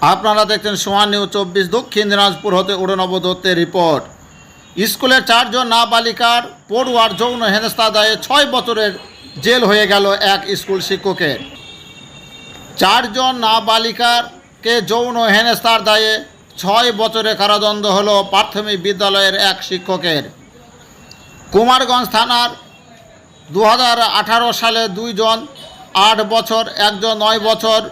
আপনারা দেখছেন সোহান নিউজ চব্বিশ, দক্ষিণ দিনাজপুর হতে উড়নব দত্তের রিপোর্ট। স্কুলের চারজন নাবালিকার পড়ুয়ার যৌন হেনস্থা দায়ে ছয় বছরের জেল হয়ে গেল এক স্কুল শিক্ষকের। চারজন নাবালিকাকে যৌন হেনস্থার দায়ে ছয় বছরের কারাদণ্ড হল প্রাথমিক বিদ্যালয়ের এক শিক্ষকের। কুমারগঞ্জ থানার দু হাজার আঠারো সালে দুইজন, আট বছর, একজন নয় বছরের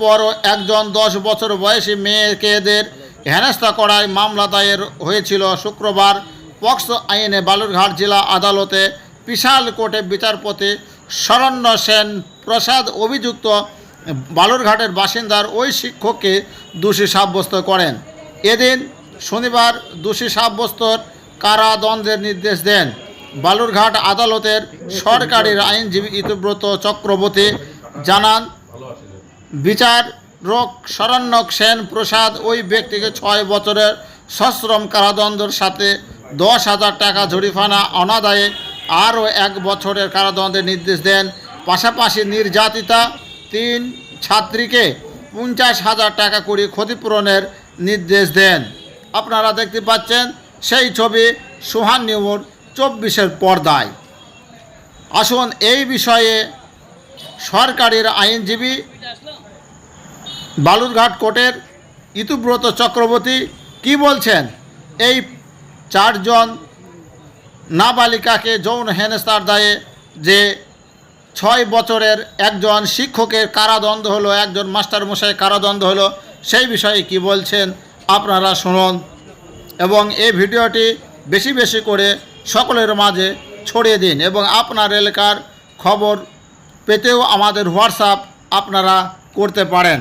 পর একজন দশ বছর বয়সী মেয়েকেদের হেনস্থা করায় মামলা দায়ের হয়েছিল শুক্রবার। পক্সো আইনে বালুরঘাট জেলা আদালতে বিশাল কোর্টে বিচারপতি শরণ্য সেন প্রসাদ অভিযুক্ত বালুরঘাটের বাসিন্দার ওই শিক্ষককে দোষী সাব্যস্ত করেন। এদিন শনিবার দোষী সাব্যস্তর কারাদণ্ডের নির্দেশ দেন। বালুরঘাট আদালতের সরকারি আইনজীবী ইতিব্রত চক্রবর্তী জানান বিচারক শরণ্যক সেন প্রসাদ ওই ব্যক্তিকে ছয় বছরের সশ্রম কারাদণ্ডের সাথে দশ হাজার টাকা জরিমানা, অনাদায়ে আরও এক বছরের কারাদণ্ডের নির্দেশ দেন। পাশাপাশি নির্যাতিতা তিন ছাত্রীকে পঞ্চাশ হাজার টাকা করে ক্ষতিপূরণের নির্দেশ দেন। আপনারা দেখতে পাচ্ছেন, সেই ছবি সুহান নিউর চব্বিশের পর্দায়। আসুন এই বিষয়ে সরকারের আইনজীবী বালুরঘাট কোর্টের ইতুব্রত চক্রবর্তী কি বলছেন? এই চারজন নাবালিকাকে যৌন হেনস্তার দায়ে যে ছয় বছরের একজন শিক্ষকের কারাদণ্ড হলো, একজন মাস্টারমশাই কারাদণ্ড হলো, সেই বিষয়ে কি বলছেন আপনারা শুনুন। এবং এই ভিডিওটি বেশি বেশি করে সকলের মাঝে ছড়িয়ে দিন এবং আপনার এলাকার খবর পেতেও আমাদের হোয়াটসঅ্যাপ আপনারা করতে পারেন।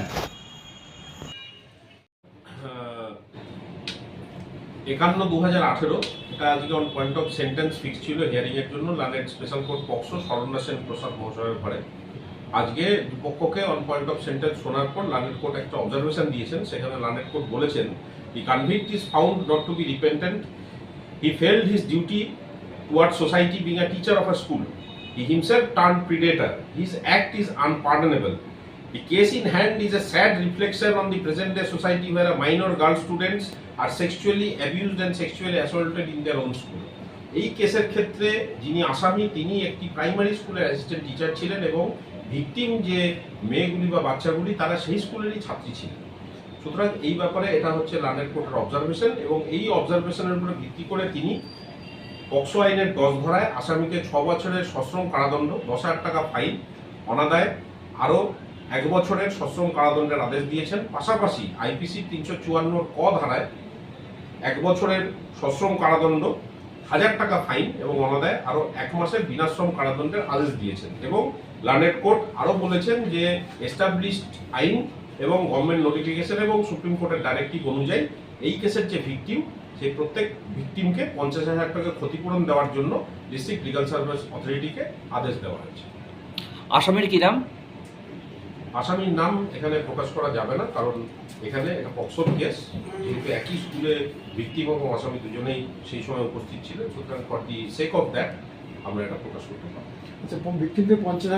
একান্ন দু হাজার আঠেরো, এটা আজকে on point of sentence fix ছিল হিয়ারিং এর জন্য। লানেট স্পেশাল কোর্ট পক্সো শরণ্যা সেন প্রসাদ মহাশয়ের ঘরে। আজকে দুপক্ষকে অন পয়েন্ট অফ সেন্টেন্স শোনার পর লানেট কোর্ট একটা অবজারভেশন দিয়েছেন। সেখানে লানেট কোর্ট বলেছেন the convict is found not to be repentant he failed his duty toward society being a teacher of a school he himself turn predator his act is unpardonable The case in hand is a sad reflection on the present day society where minor girl students are sexually abused and sexually assaulted in their own school. এই কেসের ক্ষেত্রে যিনি আসামি, তিনি একটি primary স্কুলের assistant teacher ছিলেন এবং ভিকটিম যে মেয়েগুলি বা বাচ্চাগুলি, তারা সেই স্কুলেরই ছাত্রী ছিলেন সুতরাং এই ব্যাপারে এটা হচ্ছে লানের কোর্টের অবজারভেশন এবং এই অবজারভেশনের উপরে ভিত্তি করে তিনি পক্সো আইনের দশ ধরায় আসামিকে ছ বছরের সশ্রম কারাদণ্ড, দশ হাজার টাকা ফাইন অনাদায়, আরও এক বছরের সশ্রম কারাদণ্ডের আদেশ দিয়েছেন। পাশাপাশি আইপিসি তিনশো চুয়ান্নর ক ধারায় এক বছরের সশ্রম কারাদণ্ড, হাজার টাকা ফাইন এবং অনাদায় আরও এক মাসের বিনাশ্রম কারাদণ্ডের আদেশ দিয়েছেন এবং লার্নেড কোর্ট আরও বলেছেন যে এস্টাবলিশড আইন এবং গভর্নমেন্ট নোটিফিকেশন এবং সুপ্রিম কোর্টের ডাইরেক্টিভ অনুযায়ী এই কেসের যে ভিকটিম, সেই প্রত্যেক ভিকটিমকে পঞ্চাশ হাজার টাকা ক্ষতিপূরণ দেওয়ার জন্য ডিস্ট্রিক্ট লিগাল সার্ভিস অথরিটিকে আদেশ দেওয়া হয়েছে। আসামির কি নাম? আসামির নাম এখানে প্রকাশ করা যাবে না, কারণ এখানে একটা পক্সোর কেস। যেহেতু একই স্কুলে ভিক্টিম এবং আসামি দুজনেই সেই সময় উপস্থিত ছিলেন, সুতরাং for the sake of that আমরা এটা প্রকাশ করতে পারি আচ্ছা ভিক্টিমদের পঞ্চাশ